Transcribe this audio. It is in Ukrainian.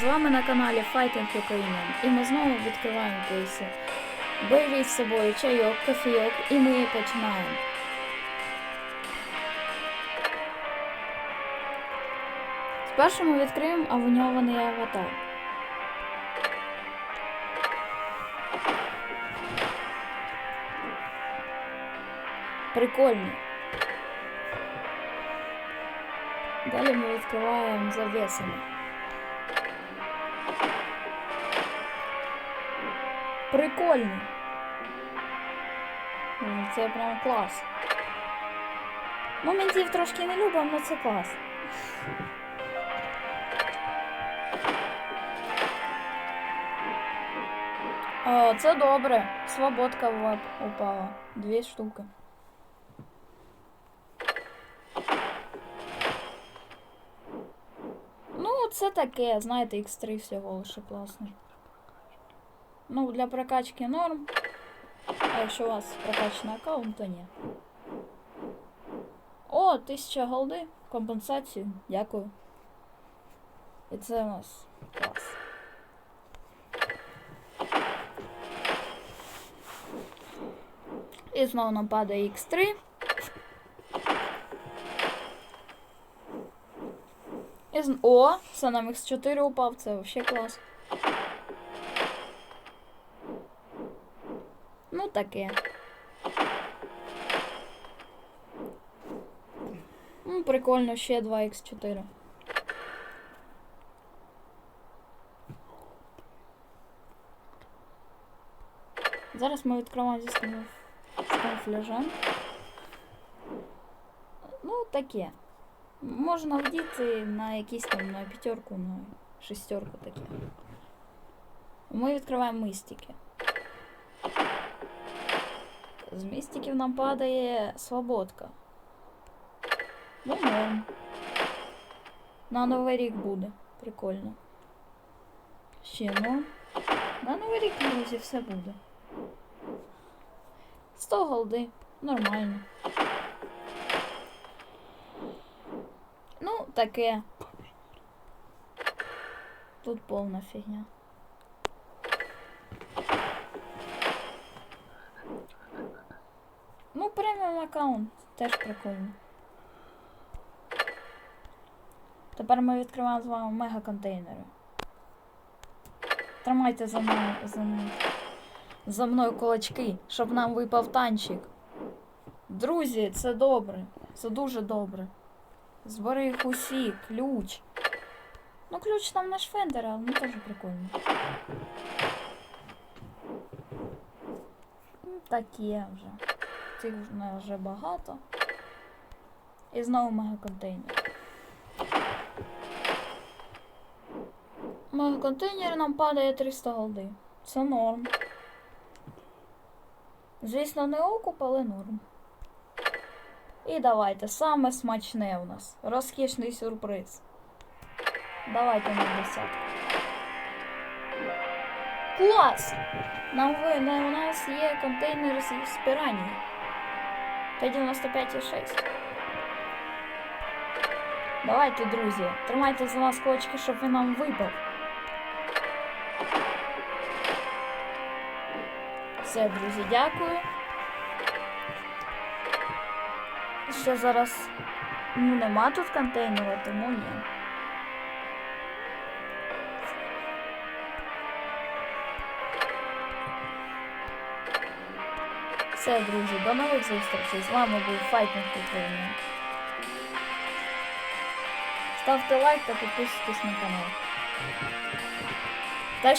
З вами на каналі Fighting Ukrainian і ми знову відкриваємо кейси. Беріть з собою чайок, кофійок і ми починаємо. Спершу ми відкриємо аваньований аватар. Прикольний. Далі ми відкриваємо завісами. Прикольний. Це прям клас. Моментів трошки не любимо, але це клас. О, це добре. Свободка в- упала. Дві штуки. Ну, це таке, знаєте, X3 всього лише класний. Ну, для прокачки норм. А якщо у вас прокачаний аккаунт, то ні. О, 1000 голди. Компенсацію. Дякую. І це у нас клас. І знову нам падає X3. І з... О, це нам X4 упав, це вообще клас. Таке. Ну, прикольно, ще 2х4. Зараз ми відкриваємо зі камуфляжем. Ну, таке. Можна вдіти на якісь там на п'ятерку, на шестерку таке. Ми відкриваємо мистики. З містиків нам падає свободка. Ну, норм. На Новий рік буде. Прикольно. Ще ну. На Новий рік, друзі, все буде. 100 голди. Нормально. Ну, таке. Тут повна фігня. Преміум аккаунт теж прикольно. Тепер ми відкриваємо з вами мега контейнери. Тримайте за мною за, м- за мною кулачки, щоб нам випав танчик. Друзі, це добре. Це дуже добре. Збери їх усі, ключ. Ну, ключ там наш фендер, але ну теж прикольно. Таке вже цих вже багато. І знову мегаконтейнер. Мегаконтейнер нам падає 300 голди. Це норм. Звісно, не окуп, але норм. І давайте, саме смачне у нас. Розкішний сюрприз. Давайте на десятку. Клас! Нам ви, у нас є контейнер з піранії. 5,95,6. Давайте, друзі, тримайте за нас кулачки, щоб він нам випав. Все, друзі, дякую. Ще зараз ну, нема тут контейнера, тому ні. Все, друзі, до нових зустрічей. З вами був Файтинг Україна. Ставте лайк та підписуйтесь на канал. Та ще